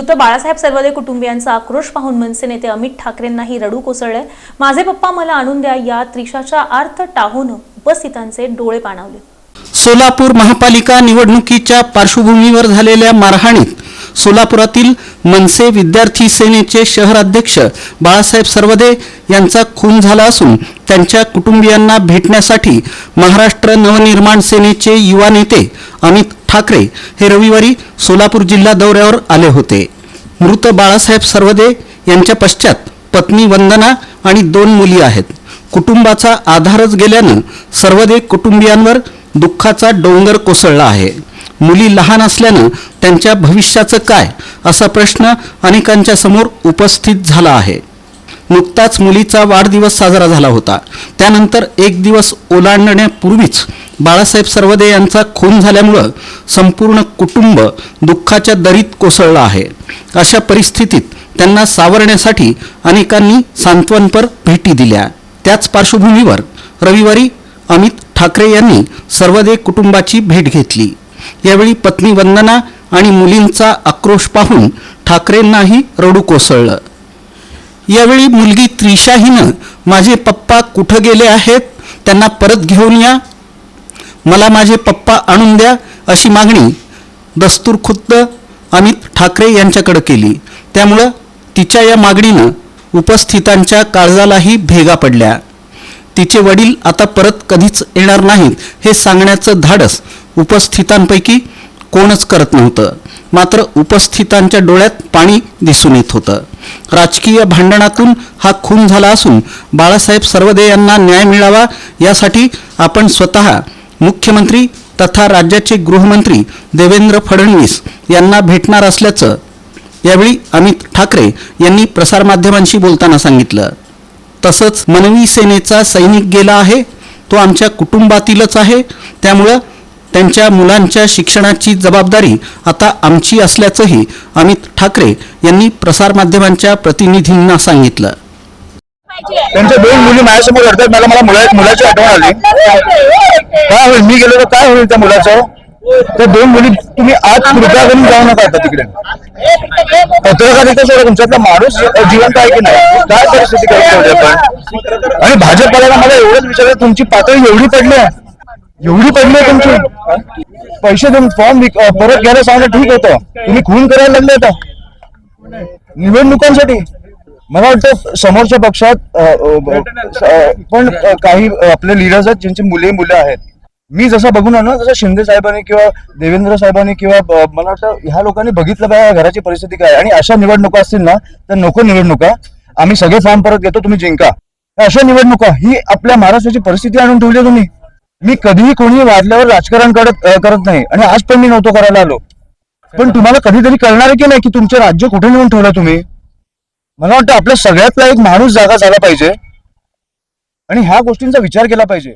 मृत बाळासाहेब सर्वदे कुटुंबियांचा आक्रोश पाहून मनसे नेते अमित ठाकरेंनाही रडू कोसळले. माझे पप्पा मला आणून द्या या त्रिशाच्या अर्थ टाहून उपस्थितांचे डोळे पाणावले. सोलापूर महापालिका निवडणुकीच्या पार्श्वभूमीवर झालेल्या मारहाणीत सोलापुरातील मनसे विद्यार्थी सेनेचे शहराध्यक्ष बाळासाहेब सर्वदे यांचा खून झाला असून त्यांच्या कुटुंबियांना भेटण्यासाठी महाराष्ट्र नवनिर्माण सेनेचे युवा नेते अमित ठाकरे हे रविवारी सोलापूर जिल्हा दौऱ्यावर आले होते. मृत बाळासाहेब सर्वदे यांच्या पश्चात पत्नी वंदना आणि दोन मुली आहेत. कुटुंबाचा आधारच गेल्यानं सर्वदे कुटुंबियांवर दुःखाचा डोंगर कोसळला आहे. मुली लहान असल्यानं त्यांच्या भविष्याचं काय असा प्रश्न अनेकांच्या समोर उपस्थित झाला आहे. नुकताच मुलीचा वाढदिवस साजरा झाला होता. त्यानंतर एक दिवस ओलांडण्यापूर्वीच बाळासाहेब सर्वदे यांचा खून झाल्यामुळं संपूर्ण कुटुंब दुःखाच्या दरीत कोसळलं आहे. अशा परिस्थितीत त्यांना सावरण्यासाठी अनेकांनी सांत्वनपर भेटी दिल्या. त्याच पार्श्वभूमीवर रविवारी अमित ठाकरे यांनी सर्वदे कुटुंबाची भेट घेतली. यावेळी पत्नी वंदना आणि मुलींचा आक्रोश पाहून ठाकरेंनाही रडू कोसळलं. यावेळी मुलगी त्रिशा हिनं माझे पप्पा कुठं गेले आहेत त्यांना परत घेऊन या. मला माझे पप्पा आणून द्या अशी मागणी दस्तूर खुद्द अमित ठाकरे यांच्याकडे केली. त्यामुळं तिच्या या मागणीनं उपस्थितांच्या काळजालाही भेगा पडल्या. तिचे वडील आता परत कधीच येणार नाहीत हे सांगण्याचं धाडस उपस्थितांपैकी कोणच करत नव्हतं. मात्र उपस्थितांच्या डोळ्यात पाणी दिसून येत होतं. राजकीय भांडणातून हा खून झाला असून बाळासाहेब सर्वदे यांना न्याय मिळावा यासाठी आपण स्वतः मुख्यमंत्री तथा राज्याचे गृहमंत्री देवेंद्र फडणवीस यांना भेटणार असल्याचं यावेळी अमित ठाकरे यांनी प्रसारमाध्यमांशी बोलताना सांगितलं. तसंच मनवी सेनेचा सैनिक गेला आहे तो आमच्या कुटुंबातीलच आहे त्यामुळं त्यांच्या मुलांच्या शिक्षणाची जबाबदारी आता आमची असल्याचंही अमित ठाकरे यांनी प्रसारमाध्यमांच्या प्रतिनिधींना सांगितलं. त्यांच्या दोन मुली माझ्यासमोर लढतात मला मला मुला मुलाची आठवण आली. काय होईल? मी गेलो तर काय होईल त्या मुलाचं? त्या दोन मुली तुम्ही आज कृपया करून जाऊ नका आता तिकडे. पत्रकारिता सोडा तुमच्यातला माणूस जिवंत आहे की नाही? काय परिस्थिती करून आपण? आणि भाजपवाल्याला मला एवढंच विचारलं तुमची पातळी एवढी पडली आहे. एवढी पडली आहे तुमची. पैसे देऊन फॉर्म परत घ्यायला सांगणं ठीक होतं. तुम्ही खून करायला लागले आता. निवडणुकांसाठी. मला वाटतं समोरच्या पक्षात पण काही आपले लिडर्स आहेत ज्यांची मुले मुलं आहेत. मी जसं बघून आलो तसं शिंदे साहेबांनी किंवा देवेंद्र साहेबांनी किंवा मला वाटतं ह्या लोकांनी बघितलं पाहिजे घराची परिस्थिती काय? आणि अशा निवडणुका असतील ना तर नको निवडणुका. आम्ही सगळे फॉर्म परत घेतो तुम्ही जिंका. अशा निवडणुका ही आपल्या महाराष्ट्राची परिस्थिती आणून ठेवली तुम्ही. मी कधीही कोणी वाढल्यावर राजकारण करत करत नाही. आणि आज पण मी नव्हतो करायला आलो. पण तुम्हाला कधीतरी कळणार आहे की नाही की तुमचे राज्य कुठे नेऊन ठेवलं तुम्ही? मला वाटतं आपल्या सगळ्यातला एक माणूस जागा झाला पाहिजे. आणि ह्या गोष्टींचा विचार केला पाहिजे.